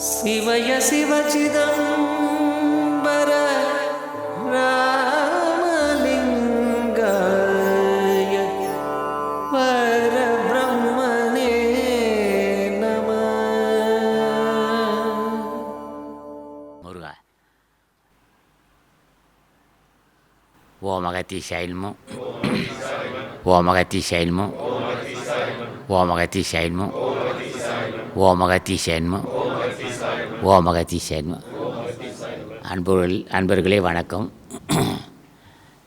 शिवय शिवचिदम्बर रामलिङ्गाय परब्रह्मणे नमः मुरुगा ഓമകത്തി ശൈൽമു. ഓമകത്തി ശൈൽമു. ഓമകത്തി ശൈൽമു. ഓമകത്തി ശൈൽമു. ஓ மகத்தி சைன்மு அன்பர்கள் அன்பர்களே வணக்கம்.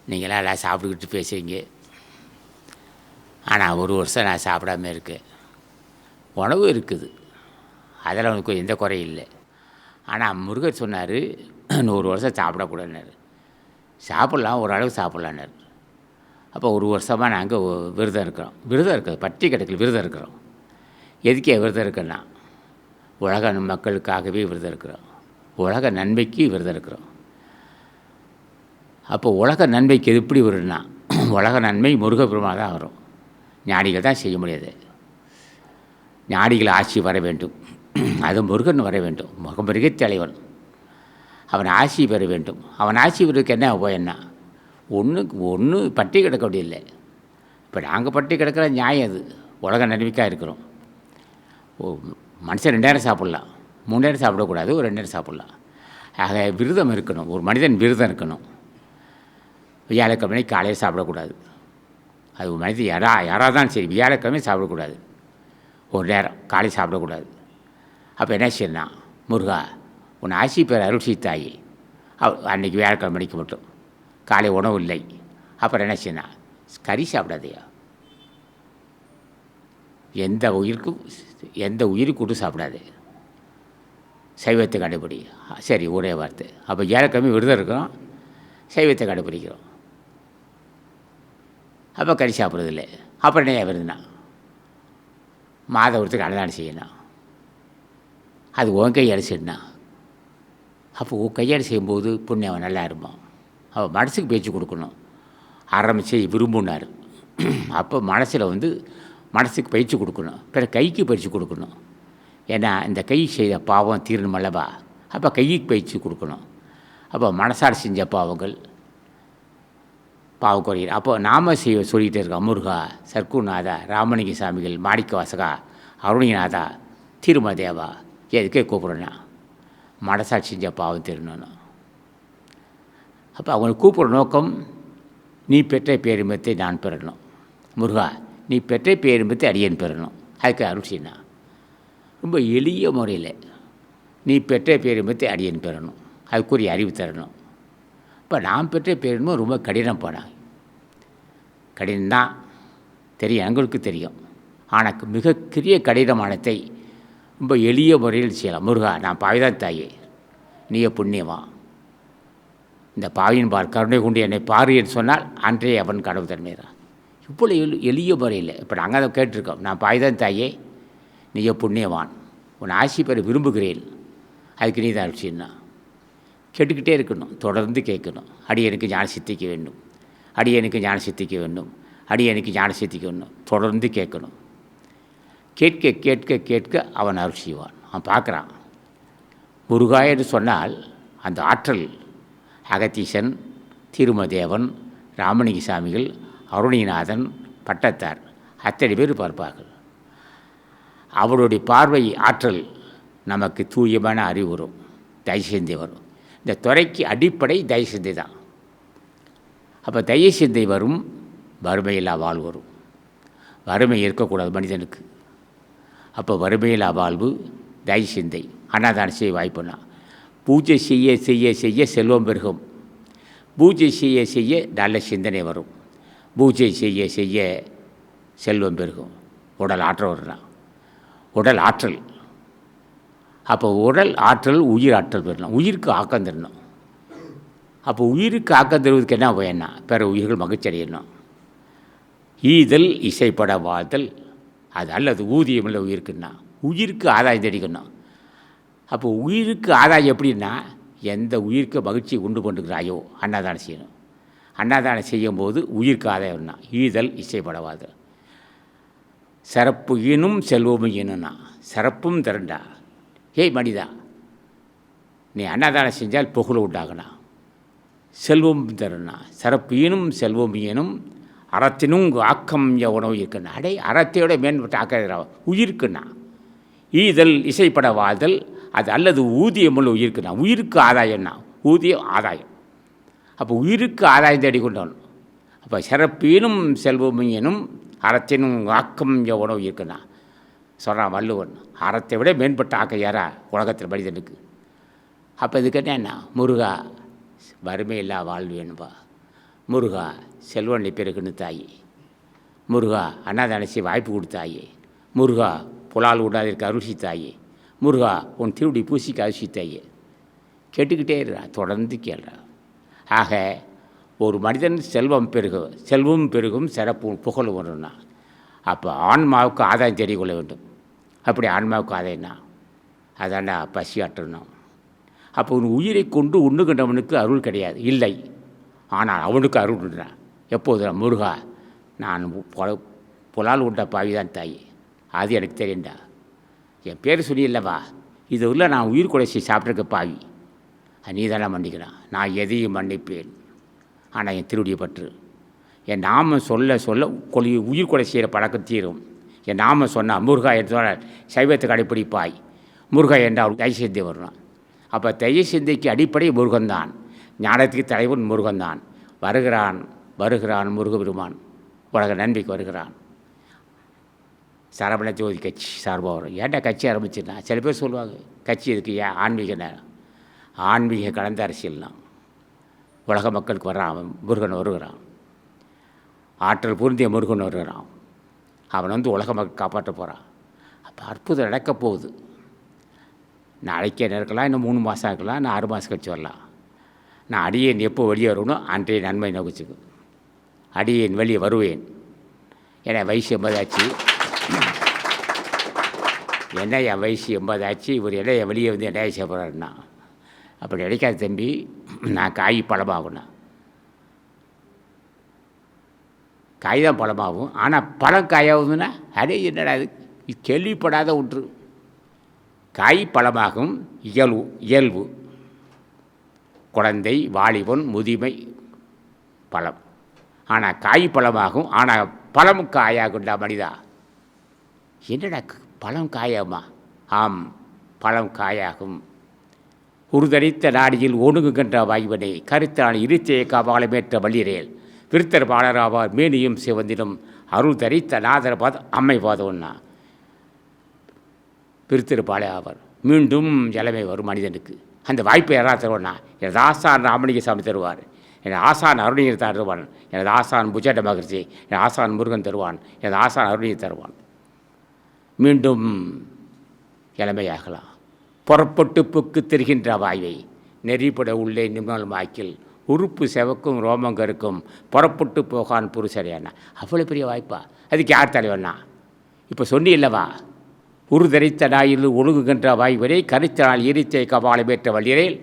நீங்களாம் எல்லாம் சாப்பிட்டுக்கிட்டு பேசுவீங்க ஆனால் ஒரு வருஷம் நான் சாப்பிடாம இருக்கேன். உணவு இருக்குது. அதில் உனக்கு எந்த குறையும் இல்லை. ஆனால் முருகர் சொன்னார் நூறு வருஷம் சாப்பிடக்கூடாதுனாரு சாப்பிட்லாம் ஓரளவு சாப்பிட்லான்னாரு. அப்போ ஒரு வருஷமாக நாங்கள் விரதம் இருக்கிறோம். விரதம் இருக்கிறோம். பட்டி கிடக்கல விரதம் இருக்கிறோம். எதுக்கே விரதம் இருக்குன்னா உலக மக்களுக்காகவே விரதம் இருக்கிறோம் உலக நன்மைக்கு விரதம் இருக்கிறோம் அப்போ உலக நன்மைக்கு எது எப்படி வரும்னா உலக நன்மை முருகப்பெருமாள் தான் வரும். ஞானிகள் தான் செய்ய முடியாது. ஞானிகள் ஆட்சி வர வேண்டும். அது முருகன் வர வேண்டும். முகமுருகே தலைவன். அவன் ஆட்சி பெற வேண்டும். அவன் ஆட்சி பெறதுக்கு என்ன போயன்னா ஒன்றுக்கு ஒன்று பட்டி கிடக்க முடியலை இப்போ நாங்கள் பட்டி கிடக்கிற நியாயம் அது. உலக நன்மைக்காக இருக்கிறோம். ஓ மனுஷன் ரெண்டாயிரம் சாப்பிட்லாம். மூணு நேரம் சாப்பிடக்கூடாது ஒரு ரெண்டு நேரம் சாப்பிட்லாம். ஆக விரதம் இருக்கணும். ஒரு மனிதன் விரதம் இருக்கணும். வியாழக்கிழமை காலையில் சாப்பிடக்கூடாது. அது ஒரு மனிதன் யாரா யாராக தான் சரி வியாழக்கிழமை சாப்பிடக்கூடாது. ஒரு நேரம் காலை சாப்பிடக்கூடாது. அப்போ என்ன செய்யணும் முருகா உன் ஆசி பேர் அருட்சி தாயி அவ அன்றைக்கி வியாழக்கிழமை மணிக்கு மட்டும். காலை உணவு இல்லை. அப்புறம் என்ன செய்யணும் கறி சாப்பிடாதையா. எந்த உயிருக்கும் எந்த உயிரும் கூட்டு சாப்பிடாது. சைவத்தை கடைபிடி சரி ஒரே வார்த்தை. அப்போ ஏழக்கிழமை விரதம் இருக்கிறோம். சைவத்தை கடைபிடிக்கிறோம் அப்போ கறி சாப்பிட்றதில்ல. அப்புறம் என்ன விருதுனா மாத ஒருத்தருக்கு அன்னதானம் செய்யணும். அது உன் கையால் செய்யணும் அப்போ உன் கையால் செய்யும்போது புண்ணியம் நல்லா இருப்பான். அப்போ மனசுக்கு பேச்சு கொடுக்கணும். ஆரம்பித்து விரும்புனார். அப்போ மனசில் வந்து மனசுக்கு பயிற்சி கொடுக்கணும். பிற கைக்கு பயிற்சி கொடுக்கணும். ஏன்னா இந்த கை செய்த பாவம் தீரணும் அல்லவா? அப்போ கைக்கு பயிற்சி கொடுக்கணும். அப்போ மனசால் செஞ்ச பாவங்கள் பாவம் குறையிற அப்போ நாம செய்ய சொல்லிகிட்டே இருக்கோம் முருகா சர்க்குநாதா ராமலிங்க சாமிகள் மாணிக்க வாசகா அருணிநாதா திருமதேவா எதுக்கே கூப்பிட்றேன்னா மனசாட்சி செஞ்ச பாவம் தீரணும் அப்போ அவங்களை கூப்பிட்ற நோக்கம் நீ பெற்ற பேரின்பத்தை நான் பெறணும். முருகா நீ பெற்ற பேரின்பத்தை அடியன் பெறணும். அதுக்கு அருள் செய்யணும் ரொம்ப எளிய முறையில் நீ பெற்ற பேரின்பத்தை அடியன் பெறணும். அதுக்குரிய அறிவு தரணும். இப்போ நான் பெற்ற பேரின்பம் ரொம்ப கடினம் போனாங்க கடினம்தான். தெரியும் எங்களுக்கு தெரியும். ஆனால் மிக பெரிய கடினமானத்தை ரொம்ப எளிய முறையில் செய்யலாம். முருகா நான் பாவிதான் தாயே. நீயே புண்ணியமா? இந்த பாவியின் பார் கருணை கொண்டு என்னை பாரு என்று சொன்னால் அன்றே அவன் கடவுள் தன்மைதான் இவ்வளோ எளி எளிய முறையில் இப்போ நாங்கள் அதை கேட்டிருக்கோம். நான் பாய்தான் தாயே நீ புண்ணியவான் உன் ஆசி பெற விரும்புகிறேன். அதுக்கு நீ தான் அரிசின்னா கேட்டுக்கிட்டே இருக்கணும். தொடர்ந்து கேட்கணும். அடியனுக்கு ஞான சித்திக்க வேண்டும். அடியனுக்கு ஞான சித்திக்க வேண்டும். அடியனுக்கு ஞான சித்திக்க வேண்டும். தொடர்ந்து கேட்கணும். கேட்க கேட்க கேட்க அவன் அருள் செய்வான் அவன் பார்க்குறான். முருகா என்று சொன்னால் அந்த ஆற்றல் அகத்தீசன் திருமதேவன் ராமலிங்க சாமிகள் அருணிநாதன் பட்டத்தார். அத்தனை பேர் பார்ப்பார்கள். அவருடைய பார்வை ஆற்றல் நமக்கு தூயமான அறிவு வரும். தயசிந்தை வரும். இந்த துறைக்கு அடிப்படை தயசிந்தை தான். அப்போ தயசிந்தை வரும் வறுமையில்லா வாழ்வு வரும். வறுமை இருக்கக்கூடாது மனிதனுக்கு. அப்போ வறுமையில்லா வாழ்வு தயசிந்தை. அன்னதானம் செய்ய வாய்ப்புனா பூஜை செய்ய செய்ய செய்ய செல்வம் பெருகும். பூஜை செய்ய செய்ய நல்ல சிந்தனை வரும். பூஜை செய்ய செய்ய செல்வம் பெருகும். உடல் ஆற்றல் வரலாம் உடல் ஆற்றல். அப்போ உடல் ஆற்றல் உயிர் ஆற்றல் பெறணும். உயிருக்கு ஆக்கம் தரணும். அப்போ உயிருக்கு ஆக்கம் தருவதுக்கு என்ன பயன்னா பிற உயிர்கள் மகிழ்ச்சி அடையணும். ஈதல் இசைப்பட வாழ்தல். அது அல்லது ஊதியம் இல்லை உயிருக்குன்னா உயிருக்கு ஆதாயம் தெரிக்கணும் அப்போ உயிருக்கு ஆதாயம் எப்படின்னா எந்த உயிருக்கு மகிழ்ச்சி உண்டு பண்ணுகிறாயோ அன்னதானம் செய்யணும். அன்னதானம் செய்யும்போது உயிர் ஆதாயம்னா ஈதல் இசைப்படவாது. சிறப்பு ஈனும் செல்வமும் ஈனுனா சிறப்பும் திரண்டா. ஏய் மனிதா நீ அன்னதானம் செஞ்சால் புகழ் உண்டாகணா செல்வம் தருணா சிறப்பீனும் செல்வம் ஈனும் அறத்தினும் ஆக்கம் உணவு இருக்குண்ணா அடே அறத்தையோட மேம்பட்ட ஆக்க உயிருக்குண்ணா ஈதல் இசைப்பட வாழ்தல் அது அல்லது ஊதியமுள்ள உயிருக்குண்ணா உயிருக்கு ஆதாயம்னா ஊதியம் ஆதாயம். அப்போ உயிருக்கு ஆதாயம் தேடி அப்போ சிறப்பீனும் செல்வமையனும் அறத்தினும் ஆக்கம் உணவு இருக்குன்னா சொல்கிறான் வள்ளுவன் அறத்தை விட மேம்பட்ட ஆக்க யாரா? உலகத்தில் மனிதனுக்கு. அப்போ இதுக்கு என்ன முருகா வறுமையில்லா வாழ்வு வேணும்பா முருகா செல்வனை பெருகுன்னு தாயி. முருகா அண்ணாதானசி வாய்ப்பு கொடுத்தாயே முருகா புலால் விடாதிருக்க அருசி தாயே. முருகா உன் திருடி பூசிக்கு அரிசி தாயே. கேட்டுக்கிட்டே இருக்கிறா தொடர்ந்து கேள்றா. ஆக ஒரு மனிதன் செல்வம் பெருகும் செல்வம் பெருகும் சிறப்பு புகழ் வரும்னா அப்போ ஆன்மாவுக்கு ஆதாயம் தெரியக்கொள்ள கொள்ள வேண்டும். அப்படி ஆன்மாவுக்கு ஆதாயம்னா அதாண்டா பசி ஆற்றணும். அப்போ உன் உயிரை கொண்டு உண்ணுகின்றவனுக்கு அருள் கிடையாது இல்லை. ஆனால் அவனுக்கு அருள் உண்டுறான் எப்போது முருகா நான் புல புலால் உண்ட பாவிதான் தாய். அது எனக்கு தெரியும்டா. என் பேர் சொல்லியில்லவா இது உள்ள நான் உயிர் கொலை செய்ய சாப்பிட்ருக்க பாவி. நீ தானே மன்னிக்கிறான். நான் எதையும் மன்னிப்பேன். ஆனால் என் திருடிய பற்று. என் நாம சொல்ல சொல்ல கொலை உயிர் கொலை செய்கிற பழக்கம் தீரும். என் நாம சொன்னால் முருகா என்று சொன்னால் சைவத்தை கடைப்பிடிப்பாய் முருகா என்றால் தய சிந்தி வரணும் அப்போ தய சிந்தைக்கு அடிப்படை முருகன்தான். ஞானத்துக்கு தலைவன் முருகன்தான். வருகிறான் வருகிறான் முருகபெருமான் உலக நன்மைக்கு வருகிறான். சரவண ஜோதி கட்சி சார்பாக வரும். ஏன்டா கட்சி ஆரம்பிச்சுன்னா? சில பேர் சொல்லுவாங்க கட்சி இதுக்கு ஏன்? ஆன்மீக நேரம். ஆன்மீக கலந்த அரசியல்னால் உலக மக்களுக்கு வர்றான் அவன் முருகன் வருகிறான். ஆற்றல் பொருந்திய முருகன் வருகிறான். அவன் வந்து உலக மக்கள் காப்பாற்ற போகிறான் அப்போ அற்புதம் நடக்க போகுது. நாளைக்கே நடக்கலாம் இன்னும் மூணு மாதம் இருக்கலாம் நான் ஆறு மாதம் கழிச்சு வரலாம். நான் அடியேன் எப்போ வெளியே வரணும் அன்றைய நன்மை நோக்கிச்சுக்கு. அடியேன் வெளியே வருவேன். ஏன்னா வயசு எண்பதாச்சு என்ன என் வயசு எண்பதாச்சு இவர் என்ன என் வெளியே வந்து என்ன செய்ய போகிறாருன்னா அப்படி கிடைக்காது தம்பி நான் காய் பழமாகணும் காய் தான் பழமாகும். ஆனால் பழம் காயாகுதுன்னா அடே என்னடா அது இது கேள்விப்படாத ஒன்று. காய் பழமாகும் இயல்பு இயல்பு. குழந்தை வாலிபன் முதுமை பழம். ஆனால் காய் பழமாகும் ஆனால் பழம் காயாகுண்டா மனிதா. என்னடா பழம் காயாமா? ஆம் பழம் காயாகும். உருதரித்த நாடியில் ஒடுங்குகின்ற வாய்வனை. கருத்தான இருத்தையை காபாலமேற்ற வள்ளிரேல். விருத்தர் பாலராவார் மேனியும் சிவந்திலும் அருள் தரித்த நாதர பாத அம்மை பாதவன்னா விருத்திருப்பாளே ஆவார் மீண்டும் இளமை வரும் மனிதனுக்கு. அந்த வாய்ப்பை யாராவது தருவானா எனது ஆசான் ராமணிக சாமி தருவார். எனது ஆசான் அருணியர் தருவான். எனது ஆசான் புஜட மகிழ்ச்சி எனது ஆசான் முருகன் தருவான். எனது ஆசான் அருணியர் தருவான். மீண்டும் இளமையாகலாம் புறப்பட்டு புக்கு தெரிகின்ற வாயை நெறிப்பட உள்ளே நிம்மல் மாக்கில் உறுப்பு செவக்கும் ரோமங்கருக்கும் புறப்பட்டு போகான் புருஷரையானா அவ்வளோ பெரிய வாய்ப்பா? அதுக்கு யார் தலைவனா இப்போ சொன்னி இல்லவா உருதரித்த நாயில் ஒழுகுகின்ற வாய்வரை கரித்தனால் எரித்தை கபாலம் பெற்ற வழியரேல்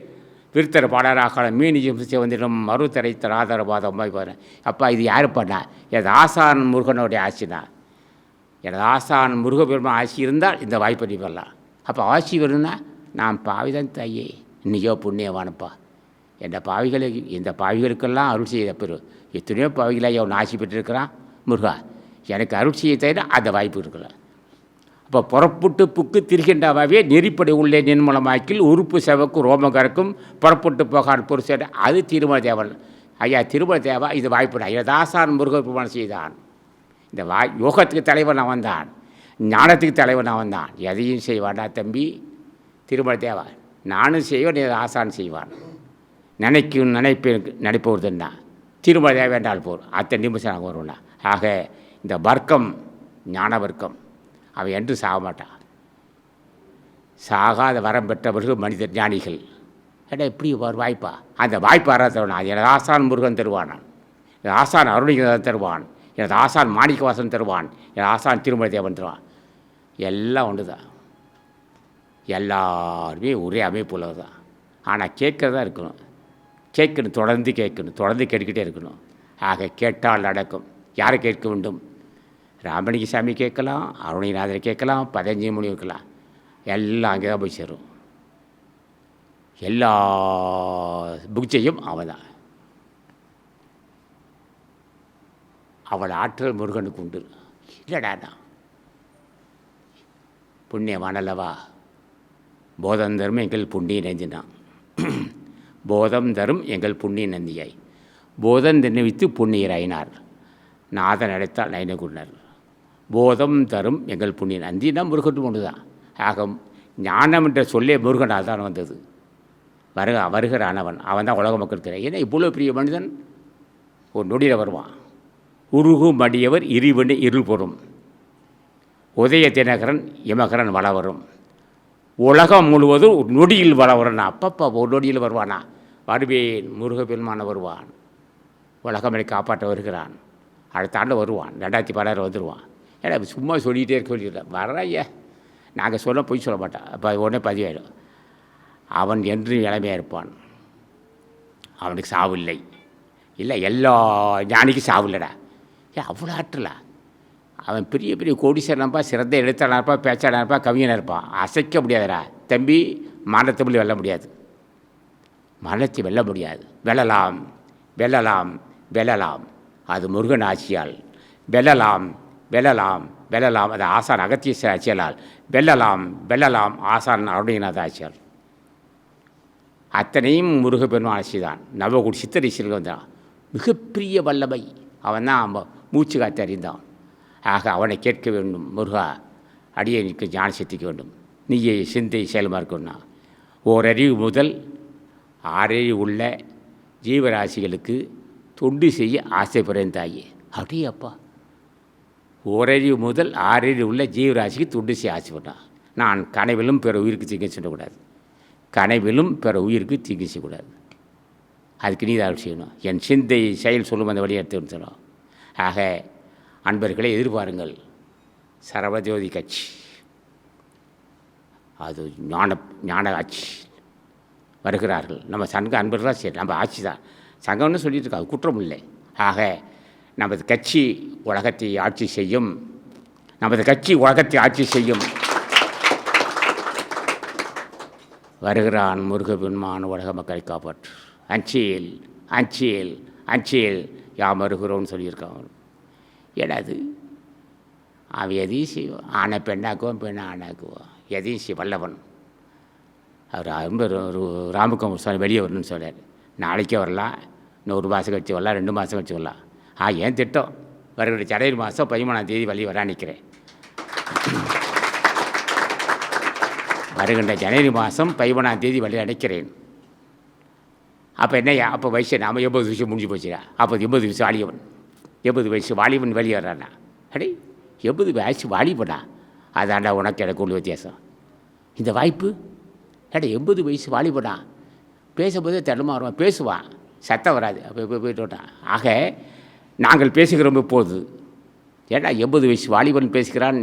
விருத்தர் பாடராக மீனியும் சிவந்திடம் மறுதரைத்த ஆதரவாதம் வாய்ப்பு அப்பா இது யார் பண்ணா எனது ஆசான் முருகனுடைய ஆட்சினா எனது ஆசான் முருகபெருமா ஆட்சி இருந்தால் இந்த வாய்ப்பை நீ வரலாம். அப்போ ஆட்சி வரும்னா நான் பாவிதான் தாயே. இன்னைக்கோ புண்ணியவானப்பா. எந்த பாவிகளுக்கு இந்த பாவிகளுக்கெல்லாம் அருள் செய்த பெரு எத்தனையோ பாவிகளாக அவன் ஆசி பெற்றிருக்கிறான். முருகா எனக்கு அருள் செய்ய தவிர அந்த வாய்ப்பு இருக்கல அப்போ புறப்பட்டு புக்கு திரிகின்றவாவே நெறிப்படை உள்ளே நின்மூலமாக்கில் உறுப்பு செவக்கு ரோமகருக்கும் புறப்பட்டு போகான் புருஷன் அது திருமண தேவன். ஐயா திருமண தேவா இது வாய்ப்பு ஐயா தாசான் முருகப்பெருமான் செய்தான். இந்த வாய் யோகத்துக்கு தலைவன் அவன் தான் ஞானத்துக்கு தலைவன் அவன் தான் எதையும் செய்வாடா தம்பி. திருமண தேவா நானும் செய்வேன் நீ ஆசான் செய்வான். நினைக்கும் நினைப்பேன் நினைப்பவர் தான் திருமண தேவை என்றால் போர். அத்தனை நிமிஷம் நாங்கள் வருவோம்னா. ஆக இந்த வர்க்கம் ஞான வர்க்கம் அவன் என்று சாக மாட்டான் சாகாத வரம் பெற்றவர்கள் மனிதர் ஞானிகள். ஏடா இப்படி ஒரு வாய்ப்பா? அந்த வாய்ப்பு ஆராதவன் அது எனது ஆசான் முருகன் தருவான். எனது ஆசான் அருணிகன் தருவான். எனது ஆசான் மாணிக்கவாசன் தருவான். எனது ஆசான் திருமலை தேவன் தருவான். எல்லாம் ஒன்று தான் எல்லாருமே ஒரே அமைப்புல தான் ஆனால் கேட்கறதா இருக்கணும். கேட்கணும் தொடர்ந்து கேட்கணும் தொடர்ந்து கேட்டுக்கிட்டே இருக்கணும். ஆக கேட்டால் நடக்கும். யாரை கேட்க வேண்டும்? ராமலிங்க சாமி கேட்கலாம் அருணிநாதரை கேட்கலாம் பதினஞ்சு மணி இருக்கலாம் எல்லாம் அங்கே தான் போய் சேரும். எல்லா புக்ஜையும் அவன் தான் அவள் ஆற்றல் முருகனுக்கு உண்டு. இல்லைடா நான் புண்ணியவானல்லவா போதம் தரும் எங்கள் புண்ணிய நந்தினான் போதம் தரும் எங்கள் புண்ணிய நந்தியாய். போதம் தெரிவித்து புண்ணியராயினார். நாதன் அடைத்தால் நயனகுணர். போதம் தரும் எங்கள் புண்ணிய நந்தினா முருகன் ஒன்று தான் ஆகும் ஞானம் என்ற சொல்லே முருகனாக தான் வந்தது. வருக வருகிறானவன் அவன் தான் உலக மக்கள் திரை. ஏன்னா இவ்வளோ பெரிய மனிதன்? ஒரு நொடியில் வருவான். உருகு மடியவர் இருவனு இருள் பொறும். உதய தினகரன் இமகரன் வளவரும். உலகம் முழுவதும் ஒரு நொடியில் வளவரன் அப்பப்பா ஒரு நொடியில் வருவானா? வருவேன் முருகபெருமான வருவான். உலகமனை காப்பாற்ற வருகிறான். அடுத்த ஆண்டு வருவான். ரெண்டாயிரத்தி பதினாறு வந்துடுவான் ஏன்னா சும்மா சொல்லிகிட்டே இருக்க சொல்லிடுறேன் வரைய நாங்கள் சொல்ல பொய் சொல்ல மாட்டோம். அப்போ உடனே பதிவாயிடும். அவன் என்று இளமையாக இருப்பான். அவனுக்கு சாவு இல்லை. இல்லை எல்லா ஞானிக்கும் சாவு இல்லைடா. ஏன் அவ்வளோ ஆற்றலா? அவன் பெரிய பெரிய கோடீஸ்வரனப்பா சிறந்த எழுத்தாளர்ப்பா பேச்சாளர்ப்பா கவிஞனாக இருப்பான். அசைக்க முடியாதுடா. தம்பி மரணத்தை வெல்ல முடியாது. மரணத்தை வெல்ல முடியாது. வெல்லலாம் வெல்லலாம் வெல்லலாம். அது முருகன் ஆட்சியால். வெல்லலாம் வெல்லலாம் வெல்லலாம். அது ஆசான் அகத்திய ஆட்சியால் வெல்லலாம் வெல்லலாம் ஆசான் அருணையநாத ஆட்சியால். அத்தனையும் முருகப்பெருமான் ஆட்சி தான். நவகுடி சித்தரிசியில் வந்தான். மிகப்பெரிய வல்லமை. அவன் தான் மூச்சு காத்து அறிந்தான். ஆக அவனை கேட்க வேண்டும். முருகா அடியனுக்கு ஞான சித்திக்க வேண்டும். நீயே சிந்தை செயல்மார்க்கணும்னா ஓரறிவு முதல் ஆறறிவு உள்ள ஜீவராசிகளுக்கு தொண்டு செய்ய ஆசைப்படுறேன் தாயே அப்படியே அப்பா ஓரறிவு முதல் ஆறறிவு உள்ள ஜீவராசிக்கு தொண்டு செய்ய ஆசைப்பட்டான் நான் கனவிலும் பிற உயிருக்கு தீங்கு செய்யக்கூடாது கனவிலும் பிற உயிருக்கு தீங்கு செய்யக்கூடாது. அதுக்கு நீ தான் செய்யணும். என் சிந்தை செயல் சொல்லும் அந்த வழியை எடுத்து சொல்லணும். ஆக அன்பர்களை எதிர்பாருங்கள். சரவஜோதி கட்சி. அது ஞான ஞான ஆட்சி வருகிறார்கள். நம்ம சங்க அன்பர்களாக சரி நம்ம ஆட்சி தான். சங்கம்னு சொல்லிட்டு இருக்கா குற்றம் இல்லை. ஆக நமது கட்சி உலகத்தை ஆட்சி செய்யும். நமது கட்சி உலகத்தை ஆட்சி செய்யும். வருகிறான் முருகபெருமான் உலக மக்களை காப்பாற்று. அஞ்சியல் அஞ்சியல் அஞ்சியல் யாம் வருகிறோம்னு சொல்லியிருக்கான் என்னது அவன் எதையும் செய்வான் ஆணை பெண்ணாக்குவோம் பெண்ணை ஆணாக்குவான் எதையும் செய் வல்லவன். அவர் ரொம்ப ராமகுமார் சுவாமி வெளியே வரணும்னு சொல்கிறார் நாளைக்கே வரலாம். இன்னொரு மாதம் கழிச்சு வரலாம் ரெண்டு மாதம் கழிச்சு வரலாம். ஆ ஏன் திட்டம்? வருகிற ஜனவரி மாதம் பதிமூணாம் தேதி வழி வரா நிற்கிறேன் வருகின்ற ஜனவரி மாதம் பதிமூணாம் தேதி வழி அடைக்கிறேன். அப்போ என்னையா அப்போ வயசு நாம் எண்பது வருஷம் முடிஞ்சு போச்சுடா. அப்போ எண்பது வருஷம் ஆளியவன் எண்பது வயசு வாலிபன் வெளியே வர்றானா அடே எண்பது வயசு வாலிபனா? அதாண்டா உனக்கு எனக்கு உள்ள வித்தியாசம். இந்த வாய்ப்பு? ஏடா எண்பது வயசு வாலிபனா? பேசும்போதே தடுமாறுவான் பேசுவான். சத்தம் வராது. அப்போ இப்போ போயிட்டு விட்டான் ஆக நாங்கள் பேசுகிறோம் இப்போது. ஏடா எண்பது வயசு வாலிபன் பேசுகிறான்?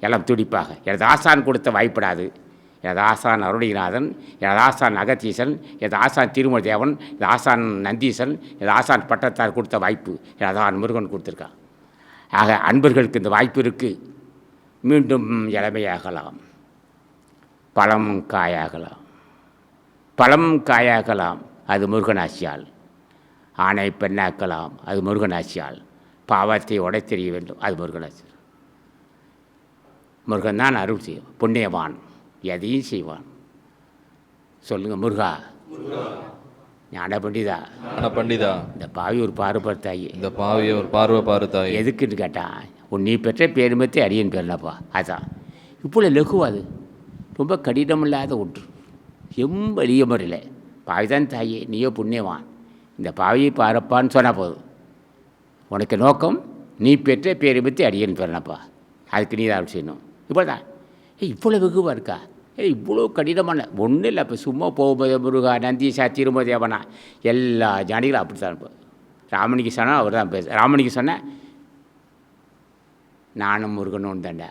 எல்லாம் துடிப்பாக. எனது ஆசான் கொடுத்த வாய்ப்படாது எனது ஆசான் அருணிநாதன் எனது ஆசான் அகத்தீசன் எனது ஆசான் திருமண தேவன் எனது ஆசான் நந்தீசன் எனது ஆசான் பட்டத்தார் கொடுத்த வாய்ப்பு. எனது முருகன் கொடுத்துருக்கான் ஆக அன்பர்களுக்கு இந்த வாய்ப்பு இருக்குது மீண்டும் இளமையாகலாம். பழம் காயாகலாம். பழம் காயாகலாம். அது முருகனாசியால். ஆணை பெண்ணாக்கலாம். அது முருகனாசியால். பாவத்தை உடைத்தெறிய வேண்டும். அது முருகனாட்சி முருகன் தான் அருள் செய்யும். புண்ணியவான். எதையும் செய்வான். சொல்லுங்க முருகா. ஞான பண்டிதா பண்டிதா இந்த பாவி ஒரு பாறுபடுத்தாயி இந்த பாவியை ஒரு பார்வை பாரு தாய். எதுக்குன்னு கேட்டான் உன் நீ பெற்ற பேருமத்தை அரியன் பேர்லப்பா. அதான். இப்போ லகுவா அது. ரொம்ப கடினமில்லாத ஒன்று. ரொம்ப எளிய முறையில். பாவிதான் தாயே நீயோ புண்ணியவான். இந்த பாவியை பாரப்பான்னு சொன்னால் போதும். உனக்கு நோக்கம் நீ பெற்ற பேருமத்தை அடியன் பெறனப்பா அதுக்கு நீ தான் செய்யணும். இப்போ தான் இவ்வளோ வெகுவாக இருக்கா? ஏய் இவ்வளோ கடினமான ஒன்றும் இல்லை இப்போ சும்மா போகும்போது முருகா நந்தீசா திருமதேவனா எல்லா ஜானிகளும் அப்படி தான் இருப்போம் ராமனிக்கு சொன்னால் அவர் தான் பேச ராமனிக்கு சொன்னேன் நானும் முருகனும் உண்டண்டா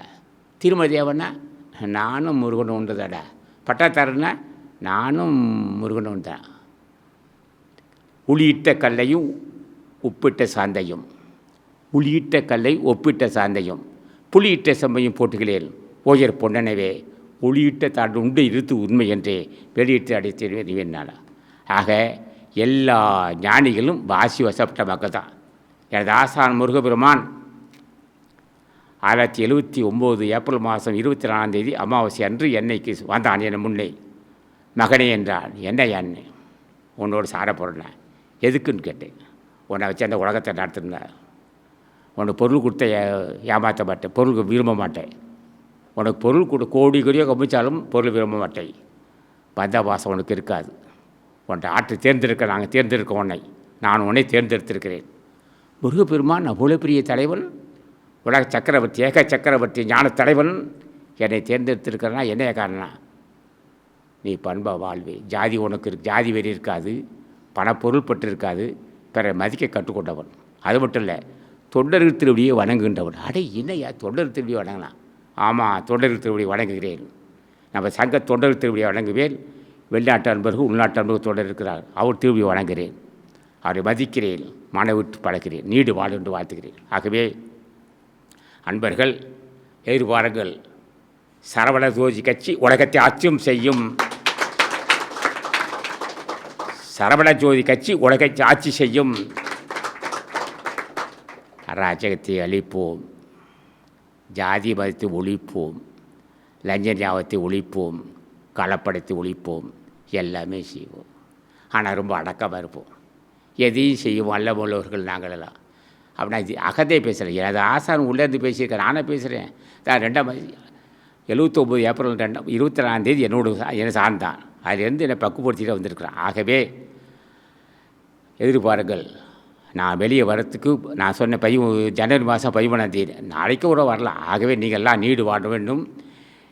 திருமதேவனா நானும் முருகனும் உண்டுதாடா பட்டாத்தாரன்னா நானும் முருகனும் உண்டேன் உளியிட்ட கல்லையும் உப்பிட்ட சாந்தையும். உளியிட்ட கல்லை ஒப்பிட்ட சாந்தையும். புளியிட்ட செம்மையும் போட்டுகளேன் ஓயர் பொன்னனவே ஒளியிட்ட தான் உண்டு இருத்து உண்மை என்றே வெளியிட்டு அடைத்தேன் நீ ஆக எல்லா ஞானிகளும் வாசி வசப்பட்ட மக்கள் தான் எனது ஆசான் முருகபெருமான் ஆயிரத்தி எழுபத்தி ஒம்பது ஏப்ரல் மாதம் இருபத்தி நாலாம் தேதி அமாவாசை அன்று என்னைக்கு வந்தான் என் முன்னே. மகனே என்றான் என்ன யான்னு உன்னோடு சார போடுறேன் எதுக்குன்னு கேட்டேன். உன்னை வச்சு அந்த உலகத்தை நடத்திருந்தேன் உன்னை பொருள் கொடுத்த ஏ- ஏமாற்ற மாட்டேன் பொருள் விரும்ப மாட்டேன் உனக்கு பொருள் கொடு கோடி கோடியோ கம்பிச்சாலும் பொருள் விரும்ப மாட்டேன் பந்தாபாசம் உனக்கு இருக்காது. உன்னை ஆற்று தேர்ந்தெடுக்க நாங்கள் தேர்ந்தெடுக்க உன்னை. நான் உன்னை தேர்ந்தெடுத்திருக்கிறேன். முருகப்பெருமான் அவ்வளோ பெரிய தலைவன். உலக சக்கரவர்த்தி ஏக சக்கரவர்த்தி ஞான தலைவன். என்னை தேர்ந்தெடுத்திருக்கிறனா என்ன காரணம் நீ பண்பா வாழ்வே. ஜாதி உனக்கு இருக்கு ஜாதி வெறி இருக்காது. பணப்பொருள் பட்டு இருக்காது பிற மதிக்க கற்றுக்கொண்டவன். அது மட்டும் இல்லை தொண்டர்கள் திருவடியை வணங்குகின்றவன். அடே என்னையா தொண்டர் திருவடியை வணங்கலாம் ஆமாம் தொண்டர்கள் திருவடியை வணங்குகிறேன். நம்ம சங்க தொண்டர்கள் திருவடியை வணங்குவேன். வெளிநாட்டு அன்பர்கள் உள்நாட்டு அன்பர்கள் தொடர் இருக்கிறார். அவர் திருவடியை வணங்குகிறேன். அவரை மதிக்கிறேன். மனவிட்டு பழக்கிறேன் பழகிறேன். நீடு வாழ் வாழ்த்துகிறேன். ஆகவே அன்பர்கள் எதிர்பாருங்கள். சரவண ஜோதி கட்சி உலகத்தை ஆட்சியும் செய்யும். சரவண ஜோதி கட்சி உலகத்தை ஆட்சி செய்யும். அராஜகத்தை அழிப்போம். ஜாதி மதத்தை ஒழிப்போம் லஞ்ச ஞாபகத்தை ஒழிப்போம் கலப்படத்தை ஒழிப்போம் எல்லாமே செய்வோம். ஆனால் ரொம்ப அடக்கமாக இருப்போம். எதையும் செய்வோம் அல்ல உள்ளவர்கள் நாங்களெல்லாம். அப்படின்னா இது அகதே பேசுகிறேன் எனது ஆசான் உள்ளேருந்து பேசியிருக்கேன் நானே பேசுகிறேன் நான் ரெண்டாம் எழுபத்தொம்பது ஏப்ரல் ரெண்டாம் இருபத்தி நாலாந்தேதி என்னோட சார்ந்தான். அதுலேருந்து என்னை பக்குப்படுத்திட்டு வந்திருக்கிறேன். ஆகவே எதிர்பாருங்கள். நான் வெளியே வரத்துக்கு நான் சொன்ன பதிவு ஜனவரி மாதம் பதிமூணாம் தேதி. நாளைக்கு கூட வரலாம். ஆகவே நீங்கள்லாம் நீடு வாழ வேண்டும்.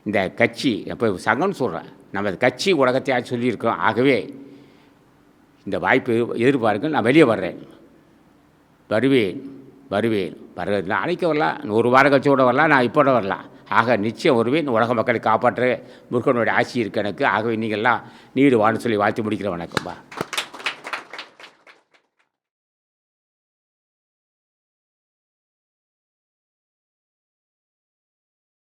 இந்த கட்சி இப்போ சங்கம்னு சொல்கிறேன் நம்ம கட்சி உலகத்தை சொல்லியிருக்கோம். சொல்லியிருக்கிறோம் ஆகவே இந்த வாய்ப்பு எதிர்பாருங்கள். நான் வெளியே வர்றேன். வருவேன். வருவேன். வர நாளைக்கு வரலாம். ஒரு வாரம் கட்சி கூட வரலாம். நான் இப்போ கூட வரலாம். ஆக நிச்சயம் வருவேன். உலக மக்களை காப்பாற்ற முருகனுடைய ஆட்சி இருக்கு எனக்கு. ஆகவே நீங்கள்லாம் நீடு வான்னு சொல்லி வாழ்த்து முடிக்கிற வணக்கம்பா